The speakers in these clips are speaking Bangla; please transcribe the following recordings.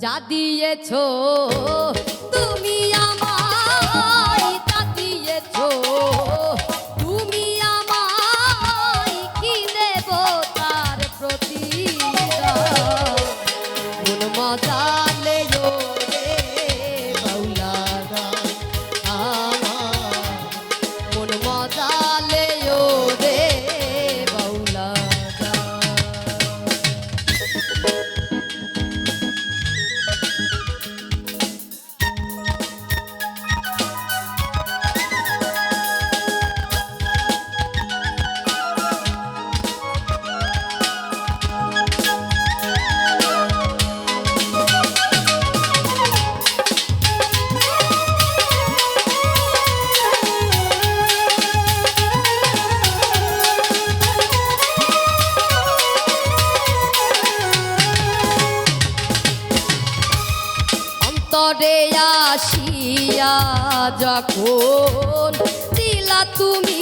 যা দিয়েছ তুমি আসিয়া যখন দিলা তুমি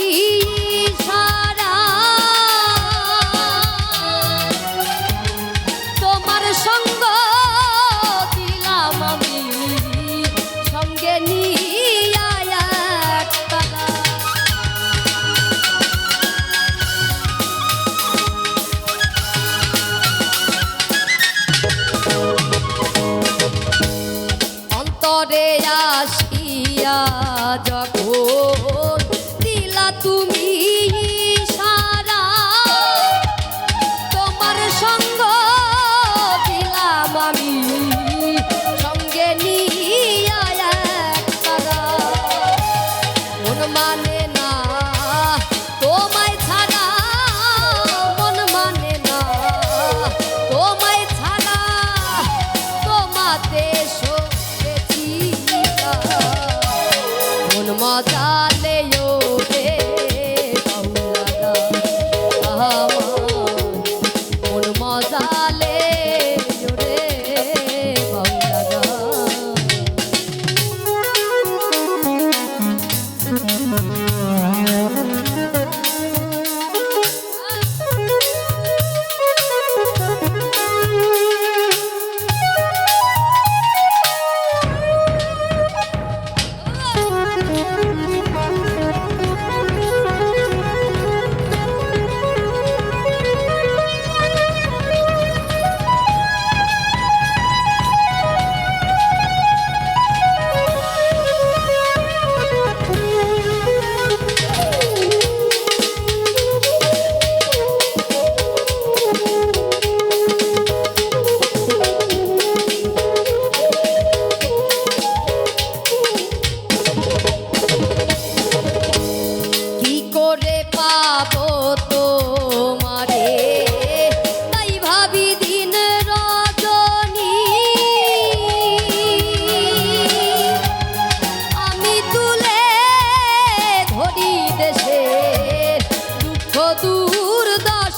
মন মজালে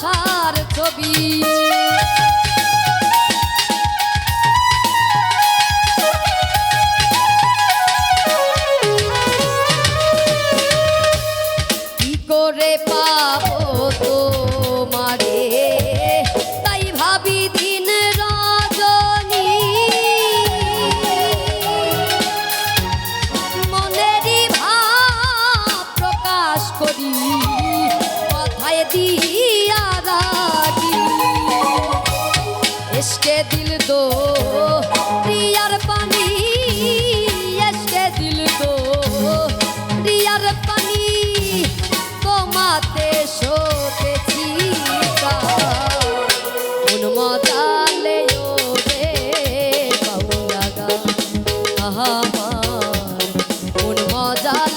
দশার ছবি। কি করে পাবো তাই ভাবি দিন রজনী। মনেরই ভাব প্রকাশ করি। কথায় দিয়া রাখি এসকে দিল দো প্রিয়ার পানি, এসকে দিল দো প্রিয়ার পানি। তোমাতে সতেছি মজালে রে বাউলাগা আমার মন মজালে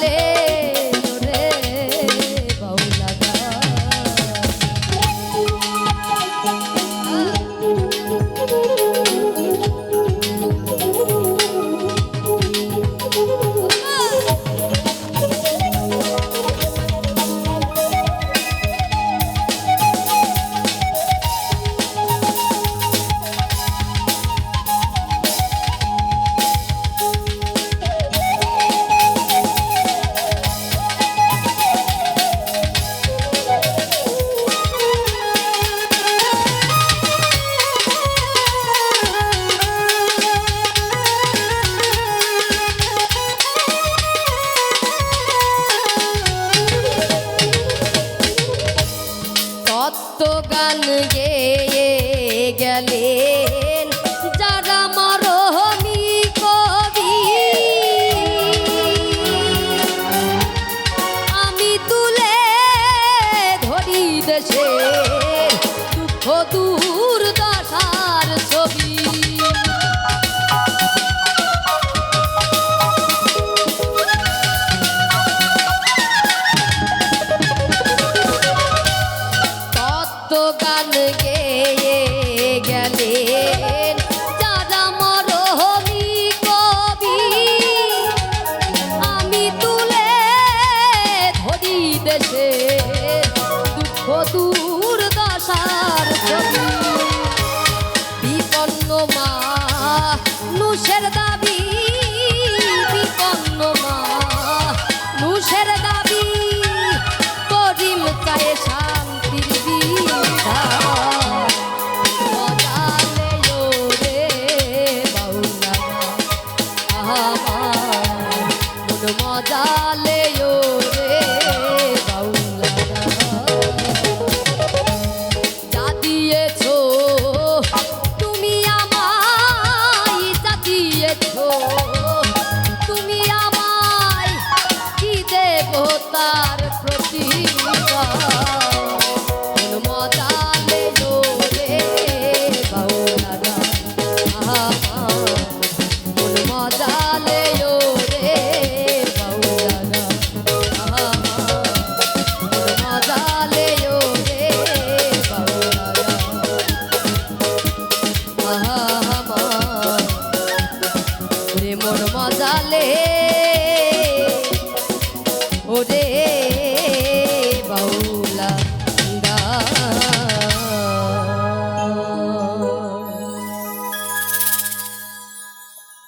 দুর্দশার